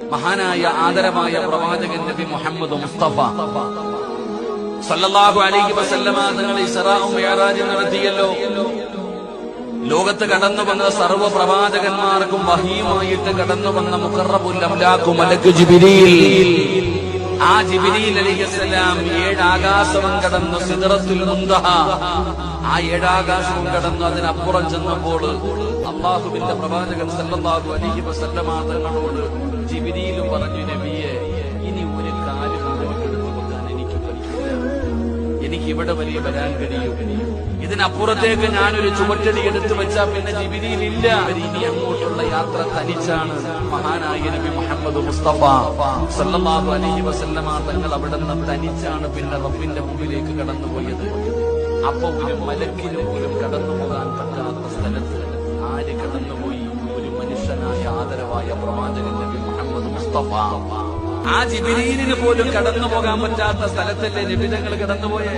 മഹാനായ ആദരമായ പ്രവാചകൻ നബി മുഹമ്മദ് മുസ്തഫ. സല്ലല്ലാഹു അലൈഹി വസല്ലമ തങ്ങൾ ഇസ്റാഉം മിഅ്റാജും നടത്തിയല്ലോ. ലോകത്ത് കടന്നു വന്ന സർവ പ്രവാചകന്മാർക്കും വഹിയുമായിട്ട് കടന്നു വന്ന മുഖറബുൽ അംലാഖു മലക്കു ജിബ്രീൽ. ആ ജിബ്രീൽ അലൈഹിസ്സലാം ഏഴ് ആകാശവും കടന്നു സിദ്റത്തുൽ മുന്തഹ ആ ഏഴാകാശവും കടന്നു അതിനപ്പുറം ചെന്നപ്പോൾ അള്ളാഹുവിന്റെ പ്രവാചകൻ സല്ലല്ലാഹു അലൈഹി വസല്ലമ തങ്ങളോട് ജിബ്രീൽ പറഞ്ഞു നബിയെ ഇനി ഒരു കാര്യം എനിക്ക് എനിക്ക് ഇവിടെ വലിയ വരാൻ കഴിയും. ഇതിനപ്പുറത്തേക്ക് ഞാനൊരു ചുവട്ടടി എടുത്തു വെച്ചാൽ പിന്നെ ജിബിരിയിലില്ല. ഇനി അങ്ങോട്ടുള്ള യാത്ര തനിച്ചാണ്. മഹാനായ നബി മുഹമ്മദ് മുസ്തഫ സല്ലല്ലാഹു അലൈഹി വസല്ലമ തങ്ങൾ അവിടെ നിന്ന് തനിച്ചാണ് പിന്നെ റബ്ബിന്റെ മുമ്പിലേക്ക് കടന്നുപോയത്. അപ്പൊ ഒരു മലക്കിന് പോലും കടന്നു പോകാൻ പറ്റാത്ത സ്ഥലത്ത് ആര് കടന്നുപോയി? ഒരു മനുഷ്യനായ ആദരവായ പ്രവാചകൻ നബി മുഹമ്മദ് മുസ്തഫ. ആ ജിബിരിയിലിന് പോലും കടന്നു പോകാൻ പറ്റാത്ത സ്ഥലത്തല്ലേ നബിതങ്ങൾ കടന്നുപോയ?